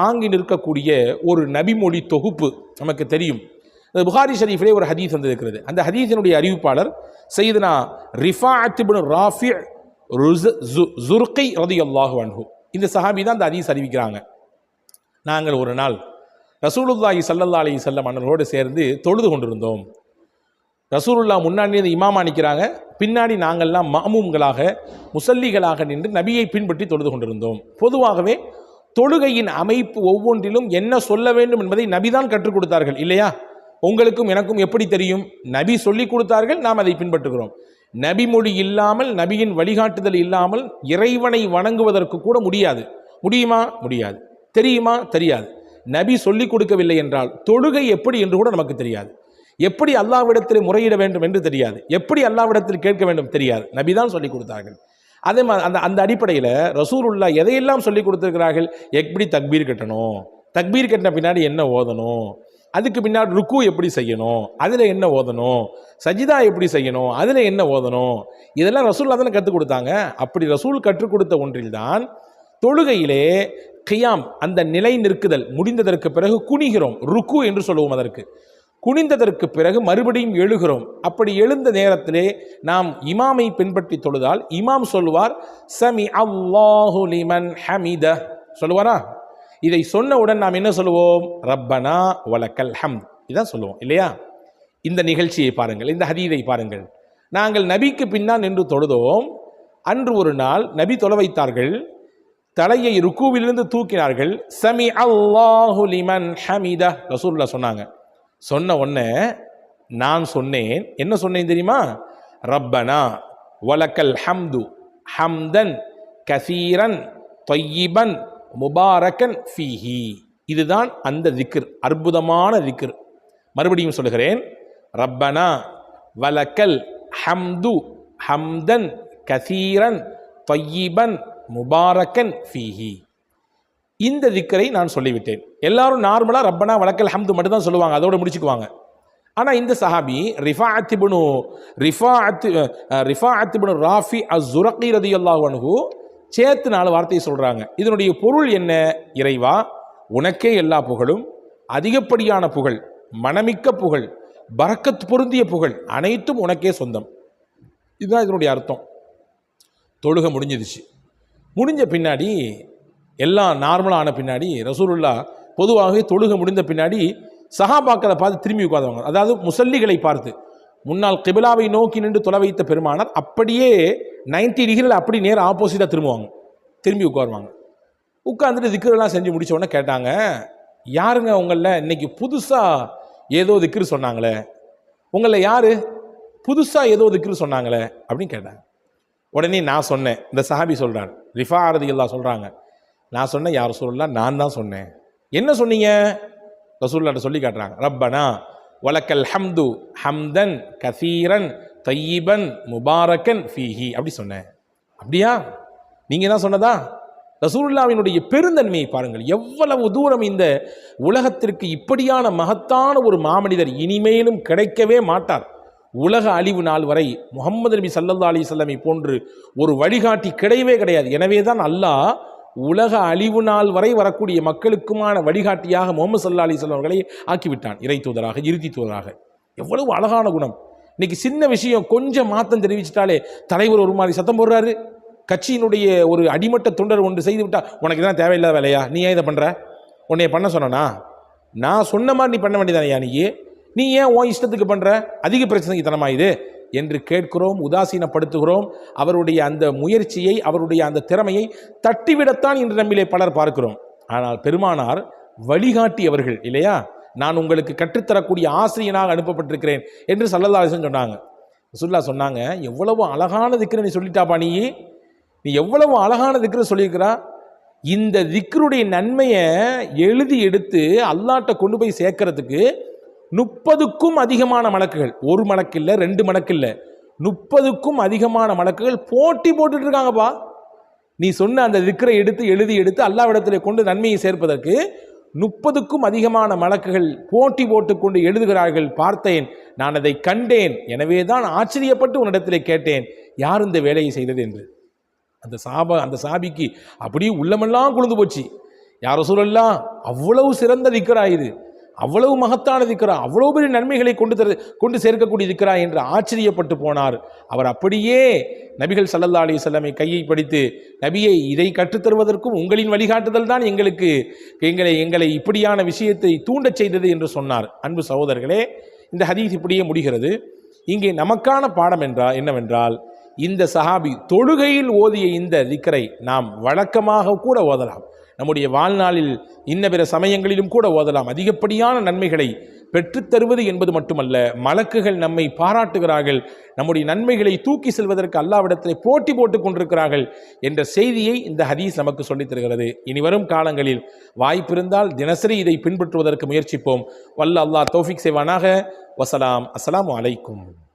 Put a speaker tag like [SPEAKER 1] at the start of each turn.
[SPEAKER 1] தாங்கி நிற்கக்கூடிய ஒரு நபிமொழி தொகுப்பு நமக்கு தெரியும். அது புகாரி ஷரீஃபிலே ஒரு ஹதீஸ் வந்திருக்கிறது. அந்த ஹதீஸினுடைய அறிவிப்பாளர் செய்தனா ரிஃபா இப்னு ராஃபி ஜுர்கை ரதியல்லாஹு அன்ஹு. இந்த சஹாபி தான் அந்த ஹதீஸ் அறிவிக்கிறாங்க. நாங்கள் ஒரு நாள் ரசூலுல்லாஹி சல்லல்லா அலி செல்லம் அண்ணர்களோடு சேர்ந்து தொழுது கொண்டிருந்தோம். ரசூலுல்லா முன்னாடி இமாமா நிற்கிறாங்க பின்னாடி நாங்கள்லாம் மாமூம்களாக முசல்லிகளாக நின்று நபியை பின்பற்றி தொழுது கொண்டிருந்தோம். பொதுவாகவே தொழுகையின் அமைப்பு ஒவ்வொன்றிலும் என்ன சொல்ல வேண்டும் என்பதை நபிதான் கற்றுக் கொடுத்தார்கள் இல்லையா? உங்களுக்கும் எனக்கும் எப்படி தெரியும்? நபி சொல்லி கொடுத்தார்கள் நாம் அதை பின்பற்றுகிறோம். நபி மொழி இல்லாமல் நபியின் வழிகாட்டுதல் இல்லாமல் இறைவனை வணங்குவதற்கு கூட முடியாது. முடியுமா? முடியாது. தெரியுமா? தெரியாது. நபி சொல்லிக் கொடுக்கவில்லை என்றால் தொழுகை எப்படி என்று கூட நமக்கு தெரியாது. எப்படி அல்லாவிடத்தில் முறையிட வேண்டும் என்று தெரியாது. எப்படி அல்லாவிடத்தில் கேட்க வேண்டும் தெரியாது. நபி தான் சொல்லிக் கொடுத்தார்கள். அதே மாதிரி அந்த அந்த அடிப்படையில் ரசூலுல்லா எதையெல்லாம் சொல்லி கொடுத்துருக்கிறார்கள்? எப்படி தக்பீர் கட்டணும்? தக்பீர் கட்டின பின்னாடி என்ன ஓதணும்? அதுக்கு பின்னாடி ருக்கு எப்படி செய்யணும்? அதில் என்ன ஓதணும்? சஜிதா எப்படி செய்யணும்? அதில் என்ன ஓதணும்? இதெல்லாம் ரசூல்லா தானே கற்றுக் கொடுத்தாங்க. அப்படி ரசூல் கற்றுக் கொடுத்த ஒன்றில்தான் தொழுகையிலே கியாம் அந்த நிலை நிற்குதல் முடிந்ததற்கு பிறகு குனிகிறோம். ருக்கு என்று சொல்லுவோம் அதற்கு. குனிந்ததற்கு பிறகு மறுபடியும் எழுகிறோம். அப்படி எழுந்த நேரத்திலே நாம் இமாமை பின்பற்றி தொழுதால் இமாம் சொல்லுவார் சமி அல்லாஹு லிமன் ஹமித. சொல்லுவாரா? இதை சொன்னவுடன் நாம் என்ன சொல்லுவோம்? ரப்பனா வலக்கல் ஹம் இதான் சொல்லுவோம் இல்லையா? இந்த நிகழ்ச்சியை பாருங்கள் இந்த ஹதீதை பாருங்கள். நாங்கள் நபிக்கு பின்னால் நின்று தொழுதோம். அன்று ஒரு நாள் நபி தொலை வைத்தார்கள். தலையை ருக்குவிலிருந்து தூக்கினார்கள். சமி அல்லாஹு லிமன் ஹமித. ரசூல்லா சொன்னாங்க. சொன்ன உடனே நான் சொன்னேன். என்ன சொன்னேன் தெரியுமா? ரப்பனா வலக்கல் ஹம்து ஹம்தன் கசீரன் தொய்யிபன் முபாரக்கன் ஃபீஹி. இதுதான் அந்த திக்ர் அற்புதமான திக்ர். மறுபடியும் சொல்லுகிறேன் ரப்பனா வலக்கல் ஹம்து ஹம்தன் கசீரன் தொய்யிபன் முபாரக்கன் ஃபீஹி. இந்த திக்கரை நான் சொல்லிவிட்டேன். எல்லாரும் நார்மலாக ரப்பனா வழக்கல் ஹம்து மட்டும் தான் சொல்லுவாங்க அதோடு முடிச்சுக்குவாங்க. ஆனால் இந்த சஹாபி ரிஃபா அத்திபுனு ரிஃபா அத்தி ரிஃபா அத்திபுனு ராஃபி அஸ் ஜுரக்கி ரதி அல்லாஹு சேர்த்து நாலு வார்த்தையை சொல்கிறாங்க இதனுடைய பொருள் என்ன? இறைவா உனக்கே எல்லா புகழும் அதிகப்படியான புகழ் மனமிக்க புகழ் பறக்கத் பொருந்திய புகழ் அனைத்தும் உனக்கே சொந்தம். இதுதான் இதனுடைய அர்த்தம். தொழுக முடிஞ்சிடுச்சு. முடிஞ்ச பின்னாடி எல்லாம் நார்மலாக ஆன பின்னாடி ரசூலுல்லா பொதுவாகவே தொழுக முடிந்த பின்னாடி சஹாபாக்களை பார்த்து திரும்பி உட்காருவாங்க அதாவது முசல்லிகளை பார்த்து. முன்னால் கிபிலாவை நோக்கி நின்று தொலை வைத்த பெருமானார் அப்படியே 90 டிகிரியில் அப்படி நேர் ஆப்போசிட்டாக திரும்புவாங்க. திரும்பி உட்காருவாங்க. உட்காந்துட்டு திக்கரெல்லாம் செஞ்சு முடித்த உடனே கேட்டாங்க யாருங்க உங்களில் இன்னைக்கு புதுசாக ஏதோ திக்ரு சொன்னாங்களே. உங்களில் யார்? புதுசாக ஏதோ திக்ரு சொன்னாங்களே. அப்படின்னு கேட்டாங்க. உடனே நான் சொன்னேன். இந்த சஹாபி சொல்கிறார் ரிஃபா ஆரதி எல்லாம் சொல்கிறாங்க நான் சொன்னேன் யார் சொல்லலாம் நான் தான் சொன்னேன். என்ன சொன்னீங்க? ரசூல்லாட்ட சொல்லி காட்டுறாங்க. ரப்பனா வலக்கல் ஹம்து ஹம்தன் கசீரன் தையீபன் முபாரக்கன் ஃபீஹி. அப்படி சொன்னேன். அப்படியா? நீங்கள் தான் சொன்னதா? ரசூல்லாவினுடைய பெருந்தன்மையை பாருங்கள். எவ்வளவு தூரம் இந்த உலகத்திற்கு இப்படியான மகத்தான ஒரு மாமனிதர் இனிமேலும் கிடைக்கவே மாட்டார். உலக அழிவு நாள் வரை முகமது நபி சல்லா அலி சொல்லமை போன்று ஒரு வழிகாட்டி கிடையவே கிடையாது. எனவே தான் அல்லாஹ் உலக அழிவு நாள் வரை வரக்கூடிய மக்களுக்குமான வழிகாட்டியாக முகமது சல்லா அலி அவர்களை ஆக்கிவிட்டான். இறை தூதராக இறுதி தூதராக. எவ்வளவு அழகான குணம். இன்னைக்கு சின்ன விஷயம் கொஞ்சம் மாத்தம் தெரிவிச்சிட்டாலே தலைவர் ஒரு மாதிரி சத்தம் போடுறாரு. கட்சியினுடைய ஒரு அடிமட்ட தொண்டர் ஒன்று செய்து விட்டா உனக்கு தான் தேவையில்லாத வேலையா? நீ ஏன் இதை பண்ணுற உன்னைய பண்ண சொன்னனா? நான் சொன்ன மாதிரி நீ பண்ண வேண்டியதானையா நீ நீ ஏன் உன் இஷ்டத்துக்கு பண்ணுற அதிக பிரச்சனைக்கு தனமா இது? என்று கேட்கிறோம் உதாசீனப்படுத்துகிறோம். அவருடைய அந்த முயற்சியை அவருடைய அந்த திறமையை தட்டிவிடத்தான் இன்று நம்மிலே பலர் பார்க்கிறோம். ஆனால் பெருமானார் வழிகாட்டியவர்கள் இல்லையா? நான் உங்களுக்கு கற்றுத்தரக்கூடிய ஆசிரியனாக அனுப்பப்பட்டிருக்கிறேன் என்று சல்லதாசன் சொன்னாங்க. ரசுல்லா சொன்னாங்க எவ்வளவு அழகான திக்ரு நீ சொல்லிட்டாப்பா நீ? நீ எவ்வளவு அழகான திக்ரு சொல்லியிருக்கிறா? இந்த திக்ருடைய நன்மையை எழுதி எடுத்து அல்லாட்ட கொண்டு போய் சேர்க்கறதுக்கு முப்பதுக்கும் அதிகமான மலக்குகள். ஒரு மலக்கு இல்லை ரெண்டு மலக்கு இல்லை முப்பதுக்கும் அதிகமான மலக்குகள் போட்டி போட்டுட்டு இருக்காங்கப்பா நீ சொன்ன அந்த திக்கரை எடுத்து எழுதி எடுத்து அல்லாவிடத்தில் கொண்டு நன்மையை சேர்ப்பதற்கு முப்பதுக்கும் அதிகமான மலக்குகள் போட்டி போட்டுக்கொண்டு எழுதுகிறார்கள். பார்த்தேன் நான் அதை கண்டேன். எனவே தான் ஆச்சரியப்பட்டு உன்னிடத்தில் கேட்டேன். யார் இந்த வேலையை செய்தது என்று? அந்த சாப அந்த சாபிக்கு அப்படியே உள்ளமெல்லாம் குளிர்ந்து போச்சு. யாரோ சொல்லலாம் அவ்வளவு சிறந்த திக்கரா அவ்வளவு மகத்தான திக்கரா அவ்வளவு பெரிய நன்மைகளை கொண்டு தரு கொண்டு சேர்க்கக்கூடிய திக்கரா என்று ஆச்சரியப்பட்டு போனார். அவர் அப்படியே நபிகள் சல்லல்லா அலி வஸல்லமை கையை படித்து நபியை இதை கற்றுத்தருவதற்கும் உங்களின் வழிகாட்டுதல் தான் எங்களுக்கு. எங்களை எங்களை இப்படியான விஷயத்தை தூண்டச் செய்தது என்று சொன்னார். அன்பு சகோதரர்களே இந்த ஹதீஸ் இப்படியே முடிகிறது. இங்கே நமக்கான பாடம் என்றால் என்னவென்றால் இந்த சஹாபி தொழுகையில் ஓதிய இந்த திக்கரை நாம் வழக்கமாக கூட ஓதலாம். நம்முடைய வாழ்நாளில் இன்ன பிற சமயங்களிலும் கூட ஓதலாம். அதிகப்படியான நன்மைகளை பெற்றுத்தருவது என்பது மட்டுமல்ல மலக்குகள் நம்மை பாராட்டுகிறார்கள். நம்முடைய நன்மைகளை தூக்கி செல்வதற்கு அல்லாவிடத்திலே போட்டி போட்டுக் கொண்டிருக்கிறார்கள் என்ற செய்தியை இந்த ஹதீஸ் நமக்கு சொல்லித் தருகிறது. இனி வரும் காலங்களில் வாய்ப்பிருந்தால் தினசரி இதை பின்பற்றுவதற்கு முயற்சிப்போம். வல்ல அல்லாஹ் தௌஃபிக் செய்வானாக. வசலாம். அஸ்லாம் அலைக்கும்.